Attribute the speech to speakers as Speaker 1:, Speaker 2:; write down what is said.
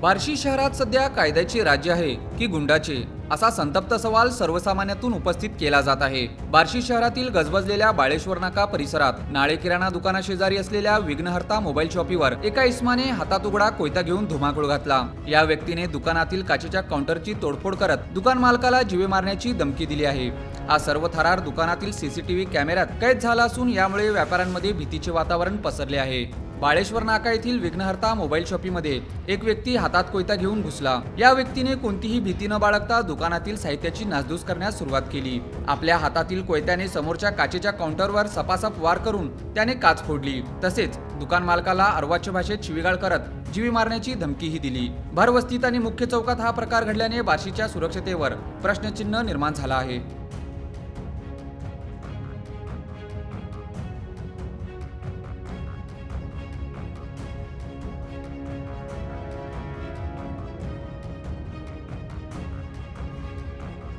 Speaker 1: बार्शी शहरात सध्या कायद्याचे राज्य आहे की गुंडाचे? असा संतप्त सवाल सर्वसामान्यातून उपस्थित केला जात आहे. बार्शी शहरातील गजबजलेल्या बाळेश्वर नाका परिसरात नाळे किराणा दुकानाशेजारी असलेल्या विघ्नहर्ता मोबाईल शॉपीवर एका इस्माने हातात उघडा कोयता घेऊन धुमाकूळ घातला. या व्यक्तीने दुकानातील काचेच्या काउंटरची तोडफोड करत दुकान मालकाला जीवे मारण्याची धमकी दिली आहे. हा सर्व थरार दुकानातील सीसीटीव्ही कॅमेऱ्यात कैद झाला असून यामुळे व्यापाऱ्यांमध्ये भीतीचे वातावरण पसरले आहे. बाळेश्वर नाका येथील विघ्नहर्ता मोबाईल शॉपीमध्ये एक व्यक्ती हातात कोयता घेऊन घुसला. या व्यक्तीने कोणतीही भीती न बाळगता दुकानातील साहित्याची नासधूस करण्यास सुरुवात केली. आपल्या हातातील कोयत्याने समोरच्या काचेच्या काउंटरवर सपासप वार करून त्याने काच फोडली. तसेच दुकान मालकाला अर्वाच्य भाषेत शिवीगाळ करत जीवी मारण्याची धमकीही दिली. भरवस्तीत आणि मुख्य चौकात हा प्रकार घडल्याने बार्शीच्या सुरक्षतेवर प्रश्नचिन्ह निर्माण झाला आहे.